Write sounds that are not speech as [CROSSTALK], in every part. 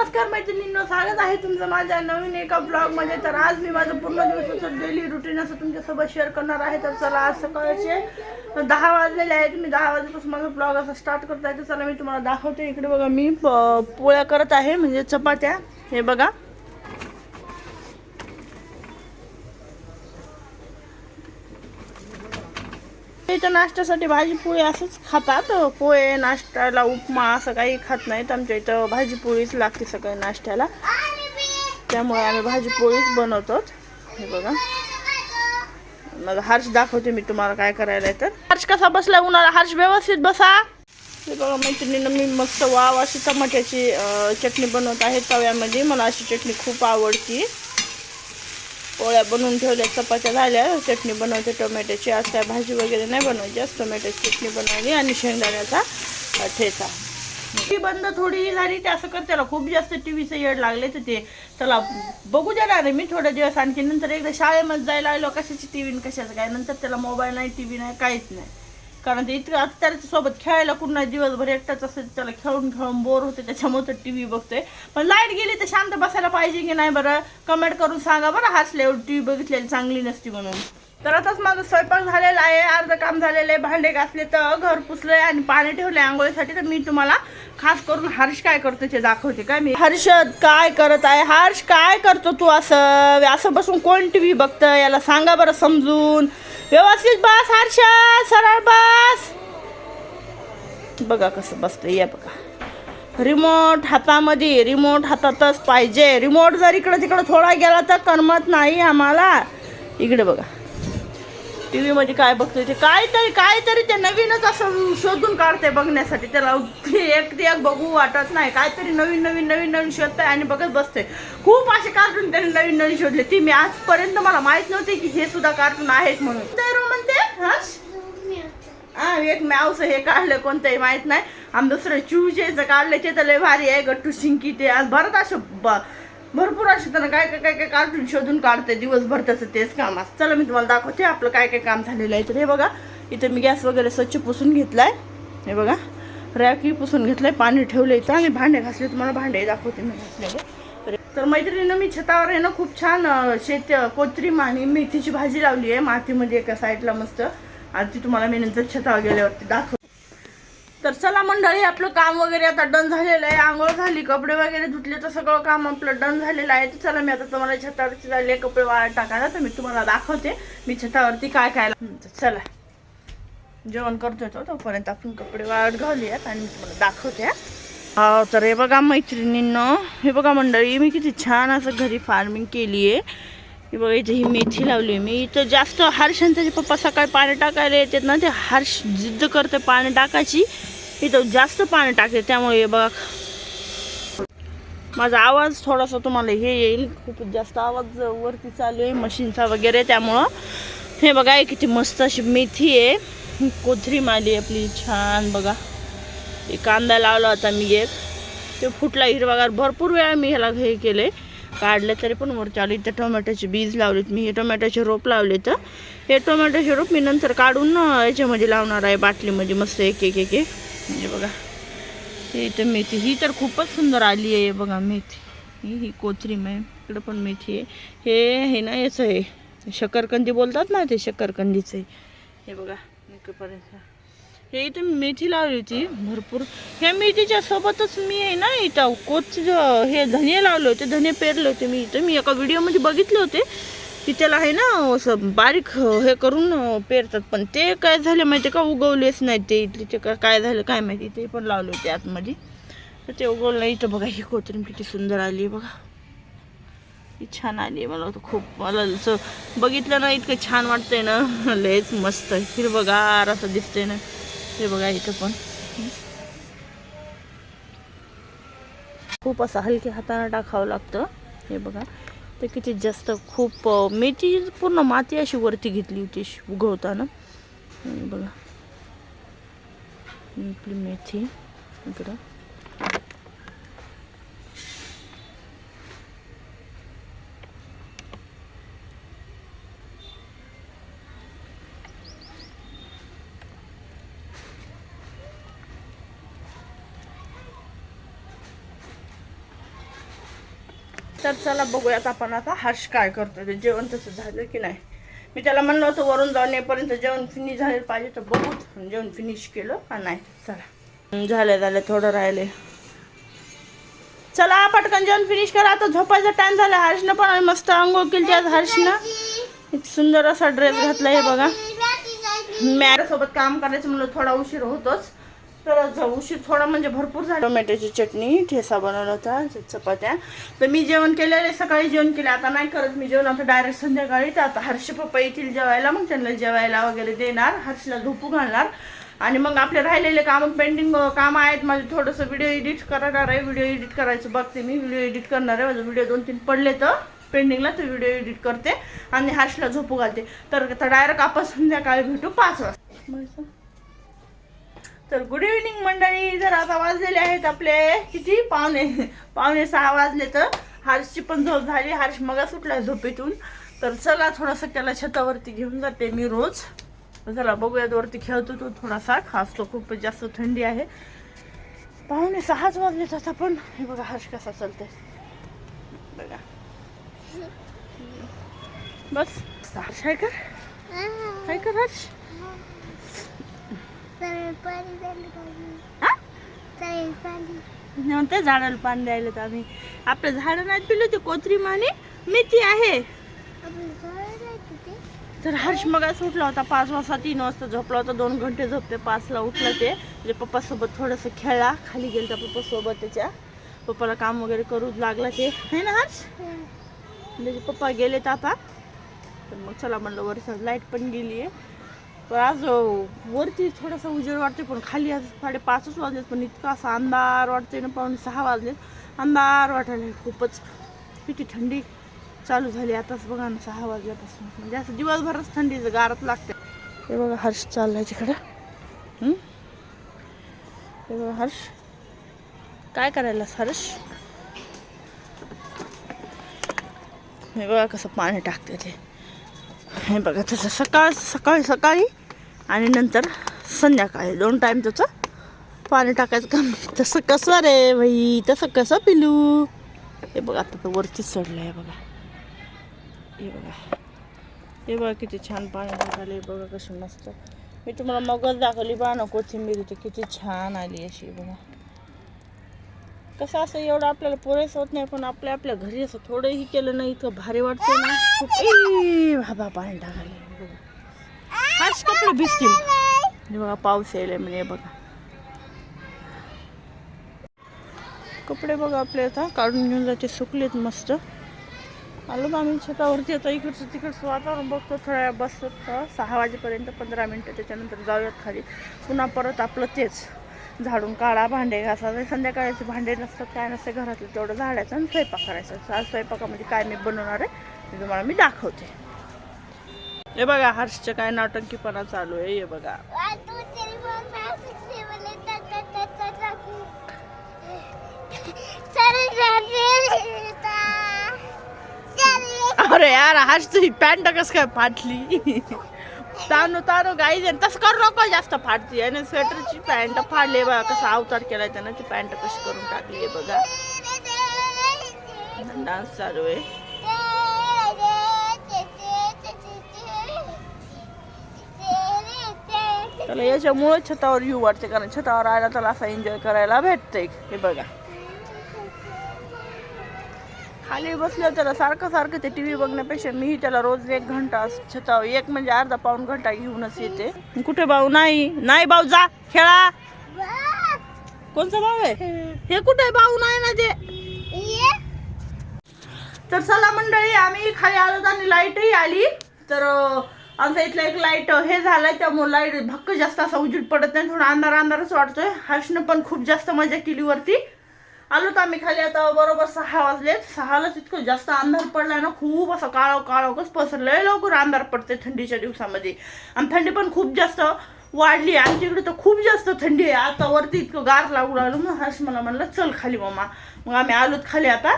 नमस्कार मैत्रिणींनो स्वागत आहे तुमचं माझ्या नवीन एका ब्लॉगमध्ये तर आज मी माझं पूर्ण दिवसाचं डेली रुटीन असं तुमच्यासोबत शेअर करणार आहे. तर चला आज सकाळचे दहा वाजलेले आहेत मी दहा वाजेपासून माझा ब्लॉग असा स्टार्ट करत आहे तर चला मी तुम्हाला दाखवते. इकडे बघा मी प- पोळ्या करत आहे. म्हणजे चपात्या. हे बघा. इथं नाश्त्यासाठी भाजी पोळी असंच खातात. पोहे नाश्त्याला उपमा असं काही खात नाहीत. आमच्या इथं भाजी पोळीच लागते सकाळी नाश्त्याला. त्यामुळे आम्ही भाजी पोळीच बनवतो हे बघा. मग हर्ष दाखवते मी तुम्हाला काय करायला आहे तर हर्ष कसा बसला उन्हाळा? हर्ष व्यवस्थित बसा. हे बघा मैत्रिणीनं मी मस्त वाव अशी टमाट्याची चटणी बनवत आहे तव्यामध्ये. मला अशी चटणी खूप आवडती. पोळ्या बनवून ठेवल्या चपात्या झाल्या चटणी बनवते टोमॅटोची आज काय भाजी वगैरे नाही बनवायची आज टोमॅटोची चटणी बनवली आणि शेंगदाण्याचा ठेचा. टी बंद थोडी झाली ते असं कर त्याला खूप जास्त टी व्हीचं येड लागले तर ते त्याला बघू देणार मी थोड्या दिवस आणखी नंतर एकदा शाळेमध्ये जायला आलो कशाची टी व्ही कशाचं काय नंतर त्याला मोबाईल नाही टी व्ही नाही काहीच नाही. कारण ते इतकं आता त्याच्या सोबत खेळायला कुठं नाही दिवसभर एकटाच असेल त्याला खेळून खेळून बोर होते त्याच्यामुळे तर टी व्ही बघतोय. पण लाइट गेली तर शांत बसायला पाहिजे की नाही बरं? कमेंट करून सांगा बरं हसल्यावर टी व्ही बघितलेली चांगली नसती म्हणून. तर आताच माझं स्वयंपाक झालेला आहे अर्ध काम झालेलं आहे भांडे घासले तर घर पुसलंय आणि पाणी ठेवलंय आंघोळीसाठी. तर मी तुम्हाला खास करून हर्ष काय करतो ते दाखवते काय मी. हर्ष काय करत आहे? हर्ष काय करतो तू असं? असं बसून कोण टी व्ही बघतं याला सांगा बरं समजून. व्यवस्थित बस हर्ष सरळ बस. बघा कसं बसतं या बघा. रिमोट हातामध्ये रिमोट हातातच पाहिजे. रिमोट जर इकडं तिकडं थोडा गेला तर करमत नाही आम्हाला. इकडे बघा. टी व्हीमध्ये काय बघतोय ते काहीतरी काहीतरी ते नवीनच असं शोधून काढते बघण्यासाठी. त्याला ते एक ते एक बघू वाटत नाही. काहीतरी नवीन नवीन नवीन नवीन शोधतंय आणि बघत बसते खूप असे कार्टून त्याने नवीन नवीन शोधले. ती मी आजपर्यंत मला माहीत नव्हते की हे सुद्धा कार्टून आहेत म्हणून. ते म्हणते? हर्ष? हा एक मॅवचं हे काढलं कोणतंही माहीत नाही. आम दुसरं चूजेचं काढलं ते तर लय भारी आहे. गट्टू शिंकी ते आज भरत असं ब- भरपूर असे त्यानं काय काय काय काय कार्टून शोधून काढते दिवसभर त्याचं तेच काम असतं. चला मी तुम्हाला दाखवते आपलं काय काय काम झालेलं आहे तर हे बघा इथं मी गॅस वगैरे स्वच्छ पुसून घेतलाय. हे बघा रॅकी पुसून घेतलंय पाणी ठेवलं इथं. आणि भांडे घासले तुम्हाला भांडे दाखवते मी घासलेले. तर- मैत्रिणीनं मी छतावर आहे ना खूप छान शेत कोथरीम आणि मेथीची भाजी लावली आहे. मातीमध्ये एका साईडला मस्त. आणि ती तुम्हाला मी नंतर छतावर गेल्यावरती दाखव तर चला मंडळी आपलं काम वगैरे आता डन झालेलं आहे. आंघोळ झाली कपडे वगैरे धुतले तर सगळं काम आपलं डन झालेलं आहे. तर चला मी आता तुम्हाला छतावरती झाले कपडे वाळत टाकायला तर मी तुम्हाला दाखवते मी छतावरती काय काय चला. जेवण करतोय तो तोपर्यंत आपण कपडे वाळत घालूयात आणि मी तुम्हाला दाखवते हो. तर हे बघा मैत्रिणींनो हे बघा मंडळी मी किती छान असं घरी फार्मिंग केली आहे. हे बघा इथे ही मेथी लावली मी. इथं जास्त हर्ष आणि त्याचे पप्पा सकाळी पाणी टाकायला येतात ना ते हर्ष जिद्द करते पाणी टाकायची. इथं जास्त पाणी टाकते त्यामुळे हे बघा. माझा आवाज थोडासा तुम्हाला हे येईल. खूप जास्त आवाज वरती चालू आहे मशीनचा वगैरे त्यामुळं. हे बघा हे किती मस्त अशी मेथी आहे. कोथरी माली आपली छान बघा. कांदा लावला होता मी एक. ते फुटला हिरवागार भरपूर वेळा मी ह्याला हे केले. काढले तरी पण वर चालू इथं टोमॅटोचे बीज लावलेत मी. हे टोमॅटोचे रोप लावले तर हे टोमॅटोचे रोप मी नंतर काढून याच्यामध्ये लावणार आहे बाटलीमध्ये. मस्त एक एक एक एक. म्हणजे बघा. हे इथं मेथी. ही तर खूपच सुंदर आली आहे बघा मेथी. ही ही कोथरीम आहे इकडं पण मेथी आहे. हे हे ना याचं आहे. शकरकंदी बोलतात ना ते शकरकंदीचं आहे. हे बघा इकडपर्यंत हे इथं मेथी लावली होती भरपूर. ह्या मेथीच्या सोबतच मी आहे ना इथं कोच हे धने लावले होते धने पेरले होते मी. इथं मी एका व्हिडिओमध्ये बघितले होते. की त्याला आहे ना असं बारीक हे करून पेरतात. पण ते काय झाले माहिती का? उगवलेच नाही ते. इथले ते काय झालं काय माहिती? ते पण लावले होते आतमध्ये. तर ते उगवलं. नाही इथं बघा ही कोथरीम किती सुंदर आली बघा. ही छान आली आहे मला तर खूप. मला असं बघितलं ना इतकं छान वाटतंय ना. [LAUGHS] लयच मस्त हिरवगार असं दिसतंय ना. हे बघा इथं पण. खूप असं हलक्या हाताने टाकावं लागतं. हे बघा. तर किती जास्त खूप मेथी पूर्ण माती अशी वरती घेतली होती उगवताना. बघा. आपली मेथी इकडं. तर चला बघूयात आपण आता हर्ष काय करतो ते जेवण तसं झालं की नाही. मी त्याला म्हणलं होतं वरून जाऊन येईपर्यंत जेवण फिनिश झालं पाहिजे तर बघू जेवण फिनिश केलं का नाही. चला. झालं झालं थोडं राहिले. चला पटकन जेवण फिनिश करा. आता झोपायचा टाइम झाला. हर्षनं पण मस्त आंघोळ केली आज हर्षनं एक सुंदर असा ड्रेस घातला हे बघा. मॅड सोबत काम करायचं म्हणलं थोडा उशीर होतोच. तर ज- उशीर थोडा म्हणजे भरपूर झाला. टोमॅटोची चटणी ठेसा बनवला होता चपात्या. तर मी जेवण केलेले सकाळी जेवण केले. आता नाही करत मी जेवण आता डायरेक्ट संध्याकाळी. तर आता हर्ष पप्पा येतील जेवायला मग त्यांना जेवायला वगैरे देणार. हर्षला झोपू घालणार. आणि मग आपले राहिलेले कामं पेंडिंग कामं आहेत. माझे थोडंसं व्हिडिओ एडिट करणार आहे. व्हिडिओ एडिट करायचं बघते मी. व्हिडिओ एडिट करणार आहे. माझं व्हिडिओ दोन तीन पडले तर पेंडिंगला तो व्हिडिओ एडिट करते. आणि हर्षला झोपू घालते. तर डायरेक्ट आपण संध्याकाळी भेटू पाच वाजता. तर गुड इव्हिनिंग मंडळी. जर आता वाजलेले आहेत आपले किती? पावणे पावणे सहा वाजले तर हर्षची पण झोप झाली. हर्ष मगा सुटला झोपेतून. तर चला थोडासा त्याला छतावरती घेऊन जाते मी रोज. जरा चला बघूयात वरती खेळतो तो थोडासा. खास तो खूपच जास्त थंडी आहे. पाहुणे सहाच वाजले तसा पण. हे बघा हर्ष कसा चालते बघा. बस. हर्ष आहे का हर्ष. म्हणते झाडाला पाणी द्यायला तर आम्ही आपल्या झाडं नाही पिलो ते कोत्री माने मेथी आहे. तर हर्ष मग उठला होता पाच वाजता तीन वाजता झोपला होता दोन घंटे झोपते पाचला उठला ते. म्हणजे पप्पासोबत थोडंसं खेळला खाली गेलता पप्पासोबत त्याच्या. पप्पाला काम वगैरे करू लागला ते. है ना हर्ष? त्याचे पप्पा गेले तर आता. तर मग चला म्हणलं वरचं लाइट पण गेली आहे पण आज वरती थोडासा उजेड वाटते पण खाली आज साडेपाचच वाजलेत पण इतका असा अंधार वाटते ना पावणे सहा वाजलेत. अंधार वाटायला खूपच. किती थंडी चालू झाली आताच बघा ना सहा वाजल्यापासून. म्हणजे असं दिवसभरच थंडी गारत लागते हे बघा हर्ष चाललाय तिकडं. हे? बघा हर्ष. काय करायला हर्ष? हे बघा कसं पाणी टाकते ते. हे बघा तसं सकाळ सकाळी सकाळी आणि नंतर संध्याकाळी दोन टाईम त्याचं पाणी टाकायचं काम. तसं कसं रे भाई तसं कसं पिलू? हे बघा आता तर वरतीच चढलं आहे बघा. हे बघा. हे बघा किती छान पाणी टाकाले बघा कशी मस्त. मी तुम्हाला मगच दाखवली बा ना कोथिंबीर इथे किती छान आली अशी बघा. कसं असं एवढं आपल्याला पुरेसं होत नाही पण आपल्या आपल्या घरी असं थोडंही केलं नाही इतकं भारी वाटतं ना. खूप बाबा पाणी टाकायला. हाच कपडे भिजतील हे बघा पाऊस यायला म्हणजे बघा. कपडे बघा आपले आता काढून घेऊन जाते सुकलेत मस्त. आलो ना आम्ही छतावरती आता इकडचं तिकडचं वातावरण बघतो थोड्या बसत. सहा वाजेपर्यंत पंधरा मिनटं त्याच्यानंतर जाऊयात खाली. पुन्हा परत आपलं तेच झाडून काढा भांडे घासा. संध्याकाळचे भांडे नसतात काय नसतं घरातलं तेवढं झाडायचं आणि स्वयंपाक करायचं. आज स्वयंपाकामध्ये काय मी बनवणार आहे ते तुम्हाला मी दाखवते. हे बघा हर्षचं काय नाटंकीपणा चालू आहे हे बघा. अरे यार हर्ष तुझी पॅन्ट कस काय फाटली? तानू तानू गाई तसं करू नको जास्त फाटती आणि स्वेटरची पॅन्ट फाडली बघा कसा अवतार केलाय त्यानं ती पॅन्ट कशी करून टाकली बघा. डान्स चालू आहे. त्याला याच्यामुळे छतावर येऊ वाटते कारण छतावर आला त्याला असा एन्जॉय करायला भेटतंय. हे बघा. खाली बसलं त्याला सारखं सारखं ते टी व्ही बघण्यापेक्षा मीही त्याला रोज एक घंटा छतावर एक म्हणजे अर्धा पाऊण घंटा घेऊनच येते. कुठे भाऊ? नाही. नाही भाऊ जा. खेळा. कोणचा भाऊ आहे? हे कुठे भाऊ? नाही ना ते. तर चला मंडळी आम्ही खाली आलो आणि लाईटही आली. तर आमचा आमच्या इथलं एक लाइट हे झालंय त्यामुळे लाइट भक्क जास्त असा उजेड पडत नाही थोडा अंधार अंधारच वाटतोय. हर्षनं पण खूप जास्त मजा केली वरती. आलो तर आम्ही खाली आता बरोबर सहा वाजलेत सहालाच इतकं जास्त अंधार पडलाय ना खूप असं काळो काळोकच पसरलंय. लवकर अंधार पडते थंडीच्या दिवसामध्ये. आणि थंडी पण खूप जास्त वाढली आमच्या इकडे तर खूप जास्त थंडी आहे. आता वरती इतकं गार लागू लागलो मग हर्ष मला म्हणलं चल खाली मामा. मग आम्ही आलोत खाली आता.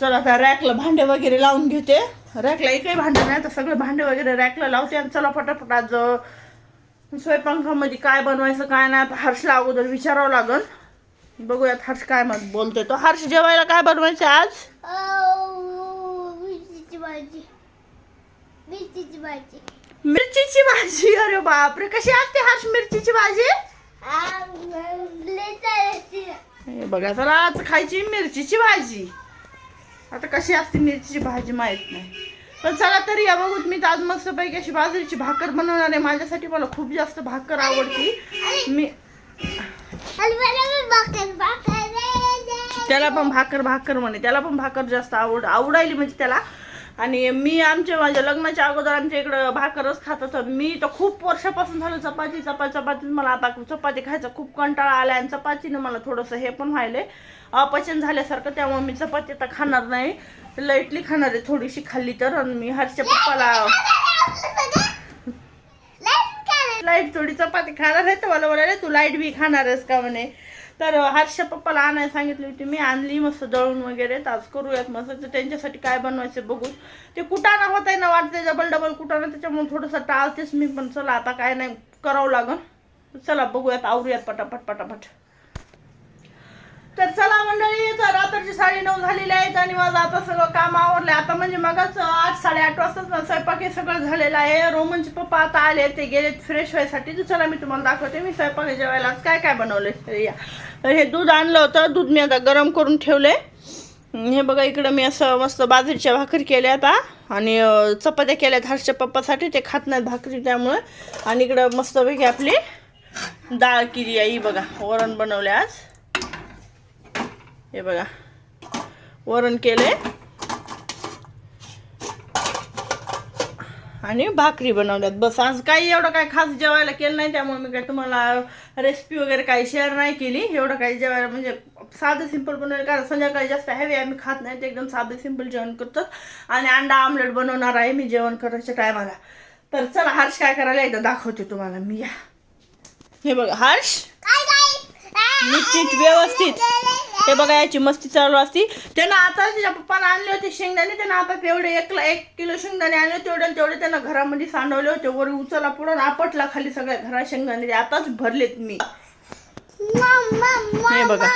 चला आता रॅकला भांडे वगैरे लावून घेते. रॅकला एकही भांडे नाही तर सगळे भांडे वगैरे रॅकला लावते आणि चला फटाफट आज स्वयंपाकामध्ये काय बनवायचं काय नाही आता हर्षला अगोदर विचारावं लागल. बघूयात हर्ष काय मत बोलतोय तो. हर्ष जेवायला काय बनवायचं आज? मिरचीची भाजी. मिरचीची भाजी. अरे बापरे कशी असते हर्ष मिरचीची भाजी? बघा तर आज खायची मिरचीची भाजी. आता कशी असते मिरचीची भाजी माहीत नाही. पण चला तरी या बघूत मी तर आज मस्तपैकी अशी बाजरीची भाकर बनवणार आहे. माझ्यासाठी मला खूप जास्त भाकर आवडती. मी भाकर त्याला पण भाकर भाकर म्हणे. त्याला पण भाकर जास्त आवड आवडायली म्हणजे त्याला. आणि मी आमच्या माझ्या लग्नाच्या अगोदर आमच्या इकडं भाकरच खात होतो. मी तर खूप वर्षापासून झालं चपाती चपाती चपाती मला आता चपाती खायचा खूप कंटाळा आला आणि चपातीनं मला थोडंसं हे पण व्हायलंय. अपचन झाल्यासारखं त्यामुळे मी चपाती आता खाणार नाही. लाईटली खाणार आहे थोडीशी खाल्ली तर. आणि मी हरच्या पप्पाला लाइट थोडी चपाती खाणार आहे तर मला म्हणाले तू लाइट बी खाणारच का? म्हणे. तर हर्ष पप्पाला आणायला सांगितली होती मी आणली मस्त दळून वगैरे तास आज करूयात मस्त. तर त्यांच्यासाठी काय बनवायचं बघू. ते कुटाणा होत आहे ना वाटते डबल डबल कुटाणा त्याच्यामुळे थोडंसं टाळतेच मी पण चला आता काय नाही करावं लागन. चला बघूयात आवरूयात पटापट पटापट. तर चला मंडळी तर साडे नऊ झालेली आहेत आणि माझं आता सगळं काम आवरलं आता म्हणजे मगच आठ साडेआठ वाजता स्वयंपाक हे सगळं झालेलं आहे. रोमनचे पप्पा आता आले ते गेले फ्रेश व्हायसाठी. तर चला मी तुम्हाला दाखवते मी स्वयंपाक जेवायला आज काय काय बनवले या. तर हे दूध आणलं होतं. दूध मी आता गरम करून ठेवले हे बघा इकडं मी असं मस्त बाजरीच्या भाकरी केल्या आता. आणि चपात्या केल्यात हर्षच्या पप्पासाठी. ते खात नाहीत भाकरी त्यामुळे. आणि इकडं मस्तपैकी आपली डाळ किरी आहे. बघा वरण बनवले आज. हे बघा. वरण केले आणि भाकरी बनवल्यात. बस आज काही एवढं काही खास जेवायला केलं नाही त्यामुळे मी काय तुम्हाला रेसिपी वगैरे काही शेअर नाही केली. एवढं काही जेवायला म्हणजे साधं सिंपल बनवलं कारण संध्याकाळी जास्त हॅवी आम्ही खात नाही ते एकदम साधं सिंपल जेवण करतो. आणि अंडा आमलेट बनवणार आहे मी जेवण करायच्या टायमाला तर चला हर्ष काय करायला एकदा दाखवते तुम्हाला. मी या. हे बघा हर्ष. काय काय नीट नीट व्यवस्थित. हे बघा याची मस्ती चालू असती. त्यानं आता तिच्या पप्पाला आणले होते शेंगदाणे. त्यानं आता तेवढे एक एक किलो शेंगदाणे आणले तेवढे तेवढे त्यानं घरामध्ये सांडवले होते. वर उचला पुढून आपटला खाली सगळ्या घरात शेंगदाणे. आताच भरलेत मी. हे बघा.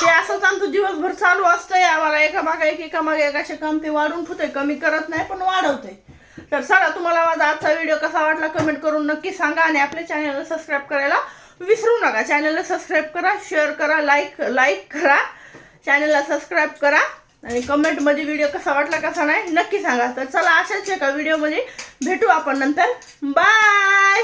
ते असंच आमचं दिवसभर चालू असतंय. आम्हाला एका मागे एक एका मागे एक असे काम ते वाढून ठेवतंय. कमी करत नाही पण वाढवते तर चला तुम्हाला माझा आजचा व्हिडिओ कसा वाटला? कमेंट करून नक्की सांगा आणि आपल्या चॅनलला सबस्क्राईब करायला विसरू नका. चॅनलला सबस्क्राईब करा शेअर करा लाईक लाईक करा. चॅनलला सबस्क्राईब करा. आणि कमेंटमध्ये व्हिडिओ कसा वाटला कसा नाही नक्की सांगा. तर चला अशाच एका व्हिडिओमध्ये भेटू आपण नंतर. बाय